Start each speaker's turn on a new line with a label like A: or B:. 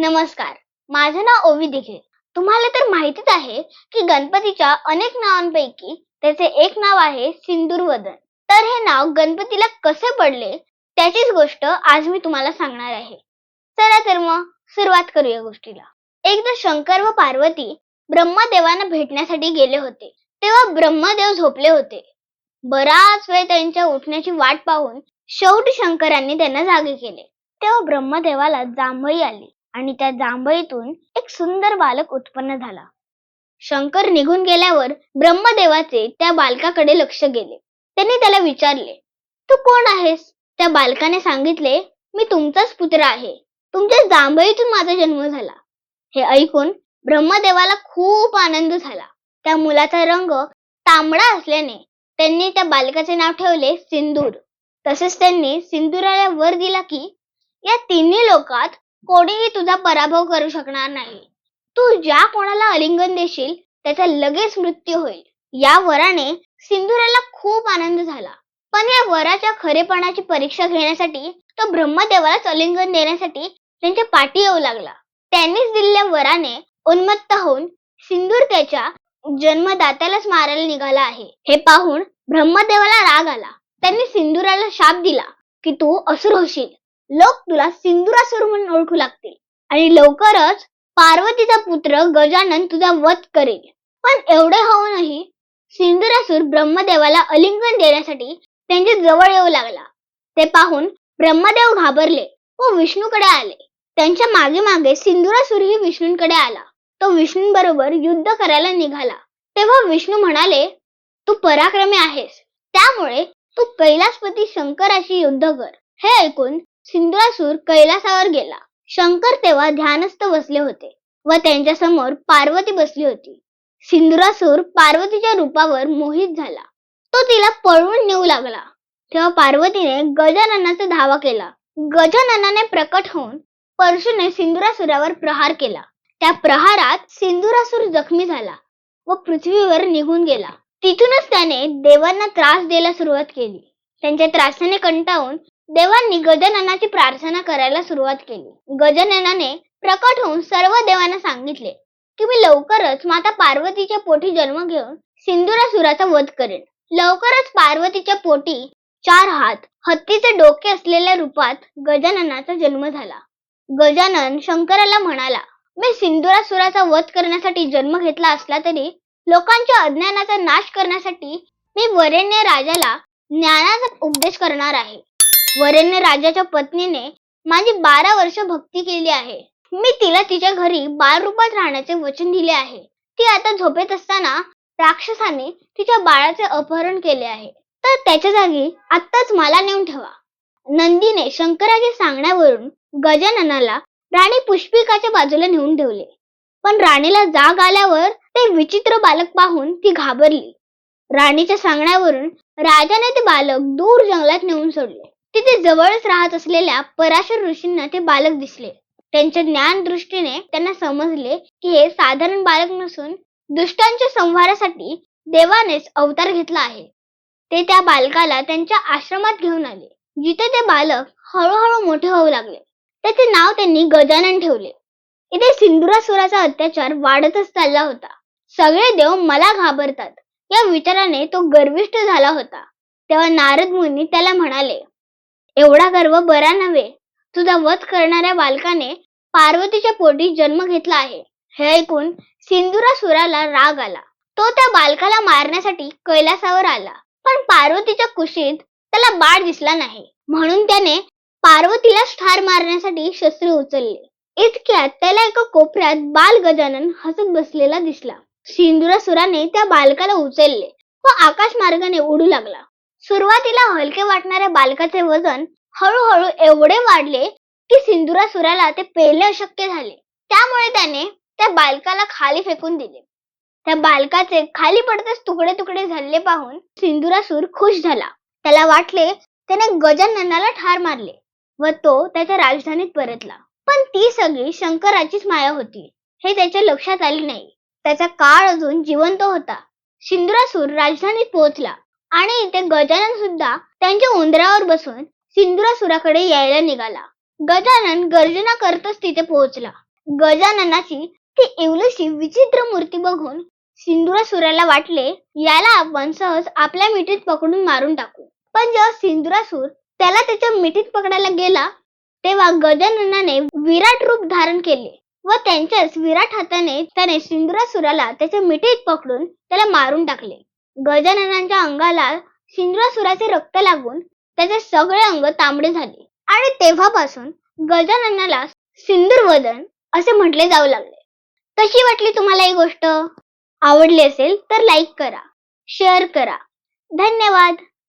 A: नमस्कार. माझं नाव ओवी दिघे. तुम्हाला तर माहितीच आहे की गणपतीच्या अनेक नावांपैकी त्याचे एक नाव आहे सिंदूरवदन तर हे नाव गणपतीला कसे पडले त्याचीच गोष्ट आज मी तुम्हाला सांगणार आहे. चला तर मग सुरुवात करूया गोष्टीला. एकदा शंकर व पार्वती ब्रह्मदेवांना भेटण्यासाठी गेले होते. तेव्हा ब्रह्मदेव झोपले होते. बराच वेळ त्यांच्या उठण्याची वाट पाहून शेवटी शंकरांनी त्यांना जागे केले. तेव्हा ब्रह्मदेवाला जांभई आली. आणि त्या जांभळीतून एक सुंदर बालक उत्पन्न झाला. शंकर निघून गेल्यावर ब्रह्मदेवाचे त्या बालकाकडे लक्ष गेले. त्यांनी त्याला विचारले तू कोण आहेस? त्या बालकाने सांगितले मी तुमचाच पुत्र आहे. तुमच्या जांभळीतून माझा जन्म झाला. हे ऐकून ब्रह्मदेवाला खूप आनंद झाला. त्या मुलाचा रंग तांबडा असल्याने त्यांनी त्या बालकाचे नाव ठेवले सिंदूर. तसेच त्यांनी सिंदुराला वर दिला की या तिन्ही लोकात कोणीही तुझा पराभव करू शकणार नाही. तू ज्या कोणाला आलिंगन देशील त्याचा लगेच मृत्यू होईल. या वराने सिंधुराला खूप आनंद झाला. पण या वराच्या खरेपणाची परीक्षा घेण्यासाठी तो ब्रह्मदेवालाच आलिंगन देण्यासाठी त्यांच्या पाठी येऊ लागला. त्यांनीच दिलेल्या वराने उन्मत्त होऊन सिंदूर त्याच्या जन्मदात्यालाच मारायला निघाला आहे. हे पाहून ब्रह्मदेवाला राग आला. त्यांनी सिंदुराला शाप दिला की तू असुर होशील. लोक तुला सिंदुरासुर म्हणून ओळखू लागतील. आणि लवकरच पार्वतीचा पुत्र गजानन तुझा वध करेल. पण एवढे होऊनही सिंधुरासूर ब्रह्मदेवाला अलिंगन देण्यासाठी त्यांच्या जवळ येऊ लागला. ते पाहून ब्रह्मदेव घाबरले व विष्णूकडे आले. त्यांच्या मागे मागे सिंदुरासूरही विष्णूंकडे आला. तो विष्णूंबरोबर युद्ध करायला निघाला. तेव्हा विष्णू म्हणाले तू पराक्रमी आहेस. त्यामुळे तू कैलासपती शंकराशी युद्ध कर. हे ऐकून सिंधुरासूर कैलासावर गेला. शंकर तेव्हा ध्यानस्थ बसले होते व त्यांच्यासमोर पार्वती बसली होती. सिंधुरासूर पार्वतीच्या रूपावर मोहित झाला. तो तिला पळवून नेऊ लागला. तेव्हा पार्वतीने गजाननाचा धावा केला. गजाननाने प्रकट होऊन परशुने सिंधुरासुरावर प्रहार केला. त्या प्रहारात सिंधुरासूर जखमी झाला व पृथ्वीवर निघून गेला. तिथूनच त्याने देवांना त्रास द्यायला सुरुवात केली. त्यांच्या त्रासाने कंटाळून देवांनी गजाननाची प्रार्थना करायला सुरुवात केली. गजाननाने प्रकट होऊन सर्व देवांना सांगितले की मी लवकरच माता पार्वतीच्या पोटी जन्म घेऊन सिंधुरासुराचा वध करेन. लवकरच पार्वतीच्या पोटी चार हात हत्तीचे डोके असलेल्या रूपात गजाननाचा जन्म झाला. गजानन शंकराला म्हणाला मी सिंधुरासुराचा वध करण्यासाठी जन्म घेतला असला तरी लोकांच्या अज्ञानाचा नाश करण्यासाठी मी वरेण्य राजाला ज्ञानाचा उपदेश करणार आहे. वरेण्य राजाच्या पत्नीने माझी बारा वर्ष भक्ती केली आहे. मी तिला तिच्या घरी बालरूपात राहण्याचे वचन दिले आहे. ती आता झोपेत असताना राक्षसाने तिच्या बाळाचे अपहरण केले आहे. तर त्याच्या जागी आत्ताच मला नेऊन ठेवा. नंदीने शंकराच्या सांगण्यावरून गजाननाला राणी पुष्पिकाच्या बाजूला नेऊन ठेवले. पण राणीला जाग आल्यावर ते विचित्र बालक पाहून ती घाबरली. राणीच्या सांगण्यावरून राजाने ते बालक दूर जंगलात नेऊन सोडले. तिथे जवळच राहत असलेल्या पराशर ऋषींना ते बालक दिसले. त्यांच्या ज्ञान दृष्टीने त्यांना समजले की हे साधारण बालक नसून दुष्टांच्या संहारासाठी देवानेच अवतार घेतला आहे. ते त्या बालकाला त्यांच्या आश्रमात घेऊन आले. जिथे ते बालक हळूहळू मोठे होऊ लागले. त्याचे नाव त्यांनी गजानन ठेवले. इथे सिंधुरासुराचा अत्याचार वाढतच चालला होता. सगळे देव मला घाबरतात. या विचाराने तो गर्विष्ठ झाला होता. तेव्हा नारद मुनी त्याला म्हणाले एवढा गर्व बरा नव्हे. तुझा वध करणाऱ्या बालकाने पार्वतीच्या पोटी जन्म घेतला आहे. हे ऐकून सिंदुरासुराला राग आला. तो त्या बालकाला मारण्यासाठी कैलासावर आला. पण पार्वतीच्या कुशीत त्याला बाळ दिसला नाही. म्हणून त्याने पार्वतीलाच ठार मारण्यासाठी शस्त्र उचलले. इतक्यात त्याला एका कोपऱ्यात बाल गजानन हसत बसलेला दिसला. सिंदुरासुराने त्या बालकाला उचलले व आकाश मार्गाने उडू लागला. सुरुवातीला हलके वाटणाऱ्या बालकाचे वजन हळूहळू एवढे वाढले की सिंधुरासुराला ते पेलणे अशक्य झाले. त्यामुळे त्याने त्या बालकाला खाली फेकून दिले. त्या बालकाचे खाली पडताच तुकडे तुकडे झालेले पाहून सिंधुरासूर खुश झाला. त्याला वाटले त्याने गजाननाला ठार मारले व तो त्याच्या राजधानीत परतला. पण ती सगळी शंकराचीच माया होती. हे त्याच्या लक्षात आले नाही. त्याचा काळ अजून जिवंत होता. सिंधुरासूर राजधानीत पोहोचला. आणि इथे गजानन सुद्धा त्यांच्या उंदरावर बसून सिंदुरासुराकडे यायला निघाला. गजानन गर्जना करतच तिथे पोहोचला. गजाननाची ती एवढीशी विचित्र मूर्ती बघून सिंदुरासुराला वाटले याला आपण सहज आपल्या मिठीत पकडून मारून टाकू. पण जेव्हा सिंदुरासूर त्याला त्याच्या मिठीत पकडायला गेला तेव्हा गजाननाने विराट रूप धारण केले व त्यांच्याच विराट हाताने त्याने सिंदुरासुराला त्याच्या मिठीत पकडून त्याला मारून टाकले. गजाननांच्या अंगाला सिंदुरासुराचे रक्त लागून त्याचे सगळे अंग तांबडे झाले. आणि तेव्हापासून गजाननाला सिंदूरवदन असे म्हटले जाऊ लागले. कशी वाटली तुम्हाला ही गोष्ट? आवडली असेल तर लाईक करा शेअर करा. धन्यवाद!